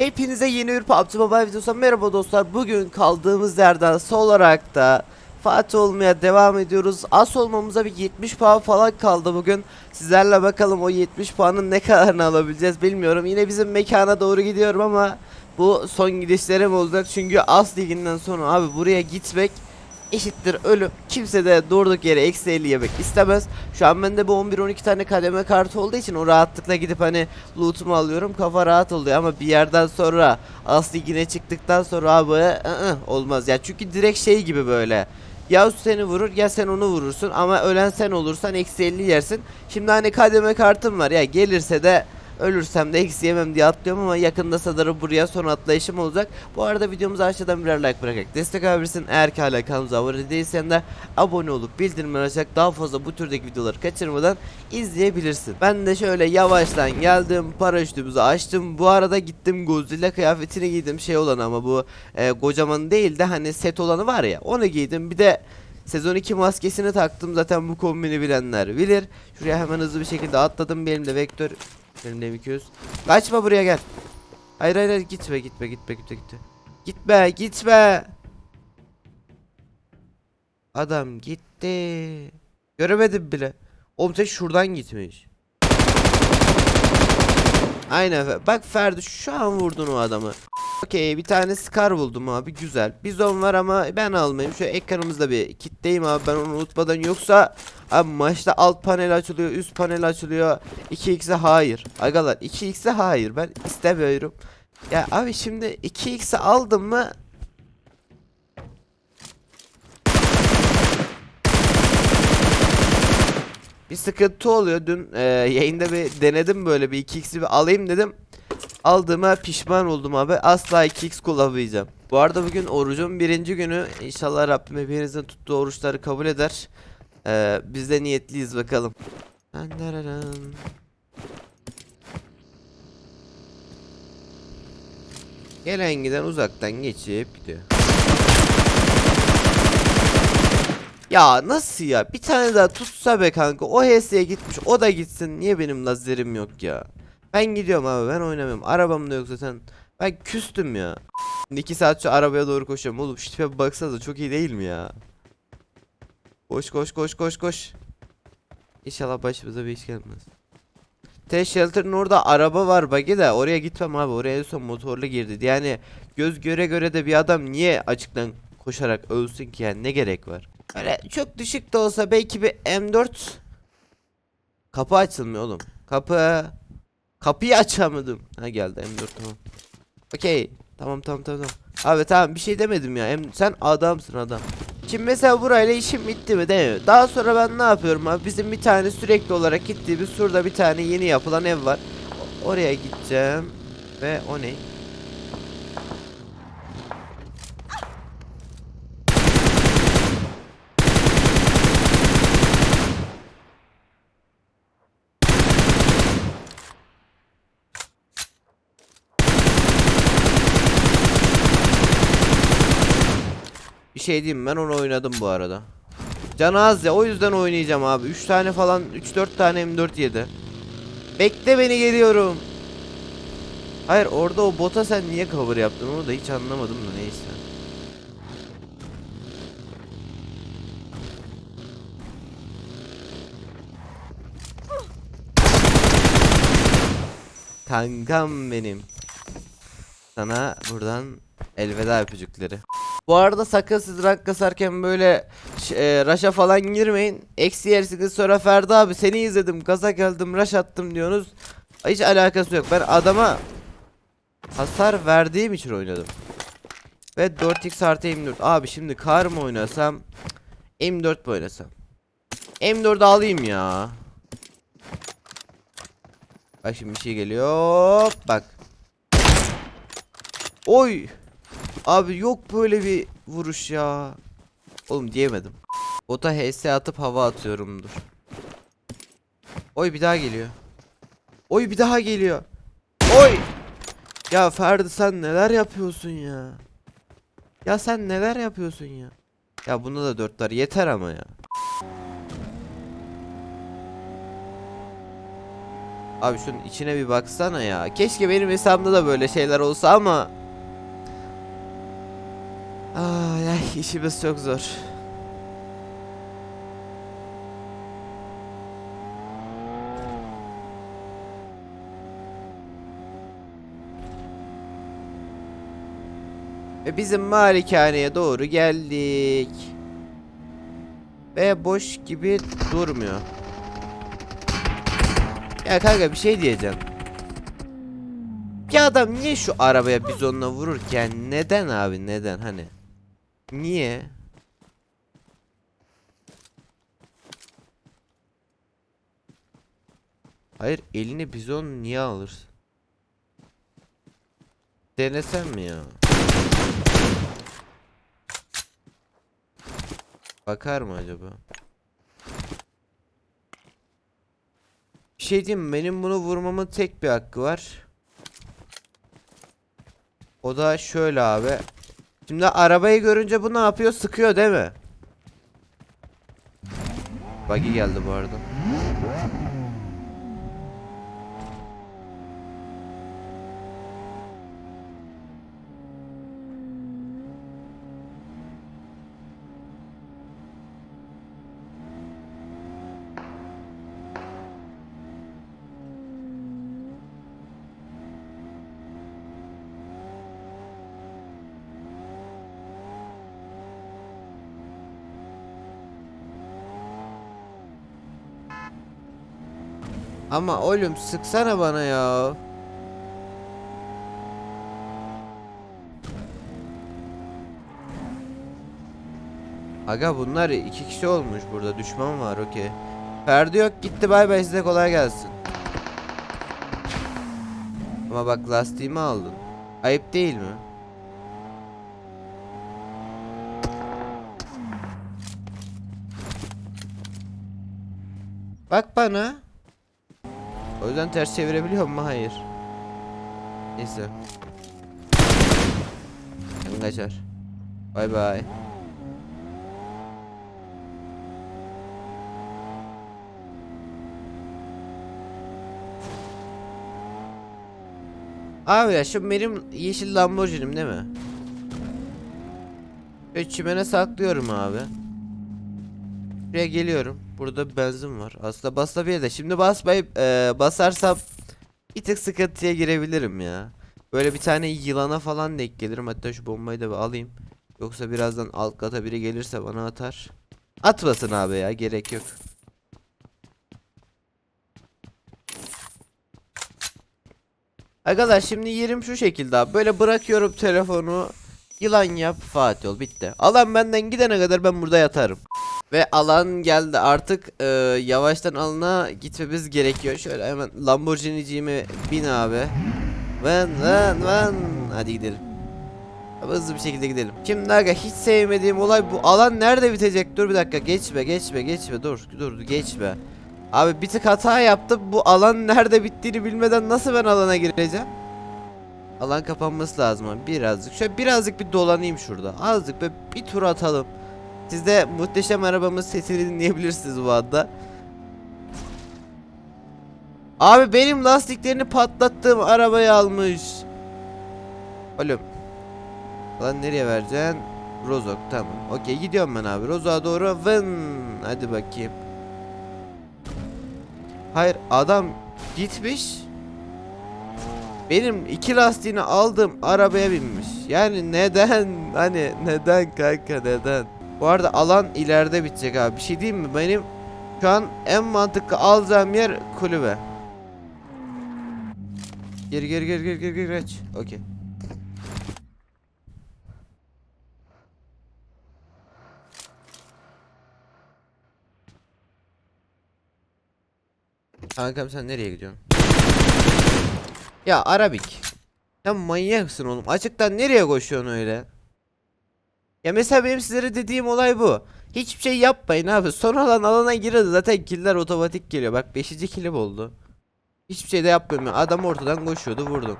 Hepinize yeni bir PUBG Mobile videosu merhaba dostlar. Bugün kaldığımız yerden sol olarak da Fatih olmaya devam ediyoruz. As olmamıza bir 70 puan falan kaldı bugün. Sizlerle bakalım o 70 puanın ne kadarını alabileceğiz bilmiyorum. Yine bizim mekana doğru gidiyorum ama bu son gidişlerim olacak. Çünkü As liginden sonra abi buraya gitmek eşittir ölüm. Kimse de durduk yere eksi 50 yemek istemez. Şu an bende bu 11-12 tane kademe kartı olduğu için o rahatlıkla gidip hani loot'umu alıyorum. Kafa rahat oluyor ama bir yerden sonra as ligine çıktıktan sonra abi ı -ı, olmaz ya. Çünkü direkt şey gibi böyle. Ya seni vurur ya sen onu vurursun ama ölen sen olursan eksi 50 yersin. Şimdi hani kademe kartım var ya gelirse de Ölürsem de eksi yemem diye atlıyorum ama yakında sanırım buraya son atlayışım olacak. Bu arada videomuzu aşağıdan birer like bırakarak destek alabilirsin. Eğer ki hala kanalımıza abone değilsen de abone olup bildirimleri açarak daha fazla bu türdeki videoları kaçırmadan izleyebilirsin. Ben de şöyle yavaştan geldim paraşütümüzü açtım. Bu arada gittim Godzilla kıyafetini giydim şey olan ama bu e, kocaman değil de hani set olanı var ya onu giydim. Bir de Sezon 2 maskesini taktım zaten bu kombini bilenler bilir. Şuraya hemen hızlı bir şekilde atladım. Benim de vektör benim de M200. Kaçma buraya gel. Hayır hayır hayır gitme gitme gitme gitme gitme. Gitme gitme. Adam gitti. Göremedim bile. Oğlum sen şuradan gitmiş. Aynen bak Ferdi şu an vurdun o adamı. Okey bir tane Scar buldum abi güzel. Bizon var ama ben almayayım. Şu ekranımızda bir kitleyim abi ben onu unutmadan yoksa abi maçta alt panel açılıyor üst panel açılıyor. 2x'e hayır. Agalar 2x'e hayır ben istemiyorum. Ya abi şimdi 2x'e aldım mı bir sıkıntı oluyor. Dün e, yayında bir denedim böyle bir 2x'i bir alayım dedim. Aldığıma pişman oldum abi. Asla 2x kullanmayacağım. Bu arada bugün orucun birinci günü. İnşallah Rabbim hepinizin tuttuğu oruçları kabul eder. Ee, biz de niyetliyiz bakalım. Gelen giden uzaktan geçip gidiyor. Ya nasıl ya? Bir tane daha tutsa be kanka. O HS'ye gitmiş. O da gitsin. Niye benim lazerim yok ya? Ben gidiyorum abi. Ben oynamıyorum. Arabam da yok zaten. Ben küstüm ya. 2 saat şu arabaya doğru koşuyorum. Oğlum şu tipe baksanıza çok iyi değil mi ya? Koş koş koş koş koş. İnşallah başımıza bir iş gelmez. T shelter'ın orada araba var bagi de oraya gitmem abi. Oraya en son motorlu girdi. Yani göz göre göre de bir adam niye açıktan koşarak ölsün ki yani ne gerek var? Öyle çok düşük de olsa belki bir M4 Kapı açılmıyor oğlum. Kapı. Kapıyı açamadım. Ha geldi M4 tamam. Okey. Tamam tamam tamam. Abi tamam bir şey demedim ya. Em sen adamsın adam. Şimdi mesela burayla işim bitti mi değil mi? Daha sonra ben ne yapıyorum abi? Bizim bir tane sürekli olarak gittiğimiz şurada bir tane yeni yapılan ev var. Oraya gideceğim. Ve o ne? Bir şey diyeyim ben onu oynadım bu arada. Can az ya o yüzden oynayacağım abi. 3 tane falan 3-4 tane M4 yedi. Bekle beni geliyorum. Hayır orada o bota sen niye cover yaptın onu da hiç anlamadım da neyse. Kankam benim. Sana buradan elveda öpücükleri. Bu arada sakın siz rank kasarken böyle e, raşa falan girmeyin. Eksi yersiniz sonra Ferdi abi seni izledim gaza geldim raş attım diyorsunuz. Hiç alakası yok. Ben adama hasar verdiğim için oynadım. Ve 4x artı M4. Abi şimdi kar mı oynasam? M4 mi oynasam? M4 alayım ya. Bak şimdi bir şey geliyor. Bak. Oy. Abi yok böyle bir vuruş ya. Oğlum diyemedim. Bota HS atıp hava atıyorumdur. Oy bir daha geliyor. Oy bir daha geliyor. Oy. Ya Ferdi sen neler yapıyorsun ya? Ya sen neler yapıyorsun ya? Ya bunda da dörtler yeter ama ya. 4 var. Yeter ama ya. Abi şunun içine bir baksana ya. Keşke benim hesabımda da böyle şeyler olsa ama işimiz çok zor. Ve bizim malikaneye doğru geldik. Ve boş gibi durmuyor. Ya kanka bir şey diyeceğim. Bir adam niye şu arabaya bizonla vururken neden abi neden hani? Niye? Hayır eline bizon niye alırsın? Denesem mi ya? Bakar mı acaba? Bir şey diyeyim? Benim bunu vurmamın tek bir hakkı var. O da şöyle abi. Şimdi arabayı görünce bu ne yapıyor? Sıkıyor değil mi? Buggy geldi bu arada. Ama oğlum sıksana bana ya. Aga bunlar iki kişi olmuş burada düşman var okey. Ferdi yok gitti bay bay size kolay gelsin. Ama bak lastiğimi aldın. Ayıp değil mi? Bak bana. O yüzden ters çevirebiliyor mu? Hayır. Neyse. Ben kaçar. Bay bay. Abi ya şu benim yeşil Lamborghini'm değil mi? Şöyle çimene saklıyorum abi. Buraya geliyorum. Burada benzin var. Aslında basabilir de. Şimdi basmayıp e, basarsam bir tık sıkıntıya girebilirim ya. Böyle bir tane yılana falan denk gelirim. Hatta şu bombayı da bir alayım. Yoksa birazdan alt kata biri gelirse bana atar. Atmasın abi ya gerek yok. Arkadaşlar şimdi yerim şu şekilde abi. Böyle bırakıyorum telefonu. Yılan yap Fatih ol bitti. Alan benden gidene kadar ben burada yatarım. Ve alan geldi artık e, yavaştan alana gitmemiz gerekiyor. Şöyle hemen Lamborghini'ciğime bin abi. Van van van. Hadi gidelim. Hızlı bir şekilde gidelim. Şimdi aga hiç sevmediğim olay bu alan nerede bitecek? Dur bir dakika geçme geçme geçme dur dur geçme. Abi bir tık hata yaptım. Bu alan nerede bittiğini bilmeden nasıl ben alana gireceğim? Alan kapanması lazım abi birazcık. Şöyle birazcık bir dolanayım şurada. Azıcık bir, bir tur atalım. Siz de muhteşem arabamın sesini dinleyebilirsiniz bu anda. Abi benim lastiklerini patlattığım arabayı almış. Oğlum. Lan nereye vereceksin? Rozok tamam. Okey gidiyorum ben abi. Rozok'a doğru vın. Hadi bakayım. Hayır adam gitmiş. Benim iki lastiğini aldığım arabaya binmiş. Yani neden? Hani neden kanka neden? Bu arada alan ileride bitecek abi. Bir şey diyeyim mi? Benim şu an en mantıklı alacağım yer kulübe. Geri geri geri geri geri geri geç. Okey. Kankam sen nereye gidiyorsun? Ya Arabik. Sen manyaksın oğlum. Açıktan nereye koşuyorsun öyle? Ya mesela benim sizlere dediğim olay bu. Hiçbir şey yapmayın abi. Son alan alana girin zaten killer otomatik geliyor. Bak 5. kilim oldu. Hiçbir şey de yapmıyorum. ya. Adam ortadan koşuyordu vurdum.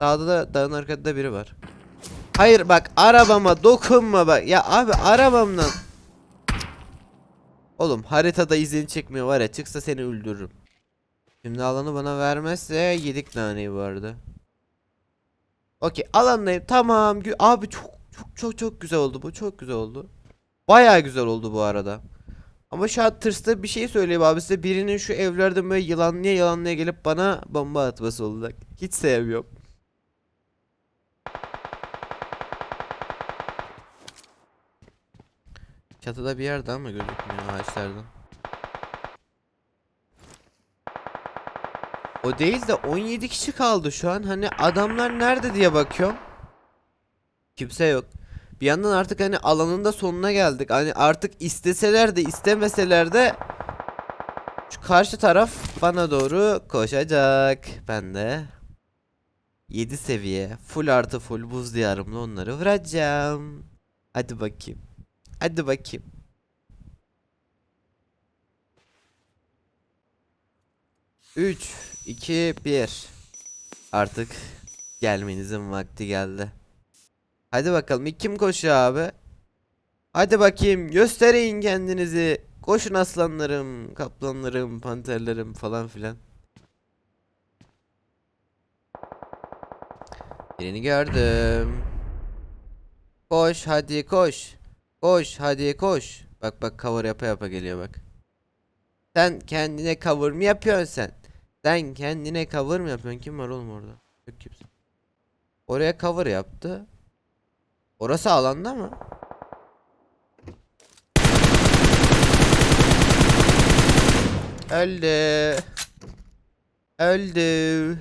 Sağda da dağın arkasında biri var. Hayır bak arabama dokunma bak. Ya abi arabamdan. Oğlum haritada izini çekmiyor var ya çıksa seni öldürürüm. Şimdi alanı bana vermezse yedik naneyi bu arada. Okey alandayım tamam. Abi çok çok çok çok güzel oldu bu çok güzel oldu. Baya güzel oldu bu arada. Ama şu an tırsta bir şey söyleyeyim abi size birinin şu evlerden böyle yılanlıya yılanlıya gelip bana bomba atması olacak. Hiç sevmiyorum. Çatıda bir yerde ama gözükmüyor ağaçlardan. O değil de 17 kişi kaldı şu an. Hani adamlar nerede diye bakıyorum. Kimse yok. Bir yandan artık hani alanın da sonuna geldik. Hani artık isteseler de istemeseler de şu karşı taraf bana doğru koşacak. Ben de 7 seviye full artı full buz diyarımla onları vuracağım. Hadi bakayım. Hadi bakayım. Üç, iki, bir. Artık gelmenizin vakti geldi. Hadi bakalım kim koşuyor abi? Hadi bakayım gösterin kendinizi. Koşun aslanlarım, kaplanlarım, panterlerim falan filan. Birini gördüm. Koş hadi koş. Koş hadi koş. Bak bak cover yapa yapa geliyor bak. Sen kendine cover mı yapıyorsun sen? Sen kendine cover mı yapıyorsun? Kim var oğlum orada? Yok kimse. Oraya cover yaptı. Orası alanda mı? Öldü. Öldü.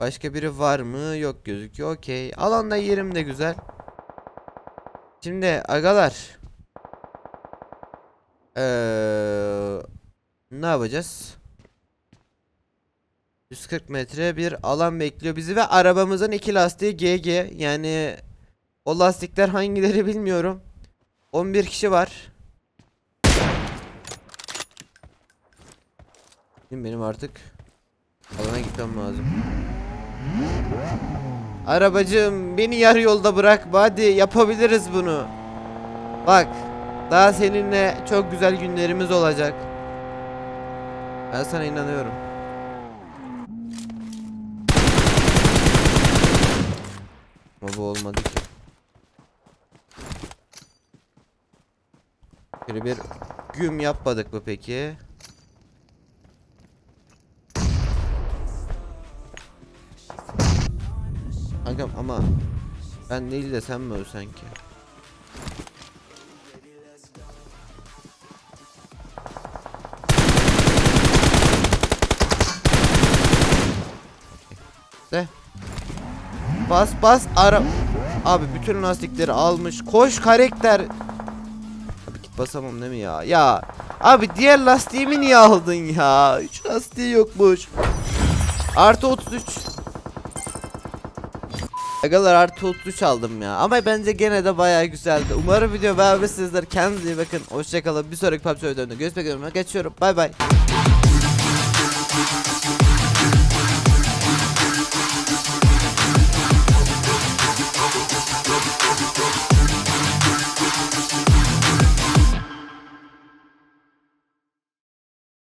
Başka biri var mı? Yok gözüküyor. Okey. Alanda yerim de güzel. Şimdi agalar. Eee ne yapacağız? 140 metre bir alan bekliyor bizi ve arabamızın iki lastiği GG. Yani o lastikler hangileri bilmiyorum. 11 kişi var. Benim artık alana gitmem lazım. Arabacığım beni yarı yolda bırakma hadi yapabiliriz bunu. Bak daha seninle çok güzel günlerimiz olacak. Ben sana inanıyorum. Ama bu olmadı ki. Şöyle bir güm yapmadık mı peki? Kankam ama ben değil de sen mi ölsen ki? Bas bas ara. Abi bütün lastikleri almış. Koş karakter. Abi git basamam değil mi ya? Ya. Abi diğer lastiğimi niye aldın ya? Hiç lastiği yokmuş. Artı 33. Agalar artı 33 aldım ya. Ama bence gene de bayağı güzeldi. Umarım video beğenmişsinizdir. Kendinize iyi bakın. Hoşçakalın. Bir sonraki PUBG videolarında görüşmek üzere. Geçiyorum. Bay bay.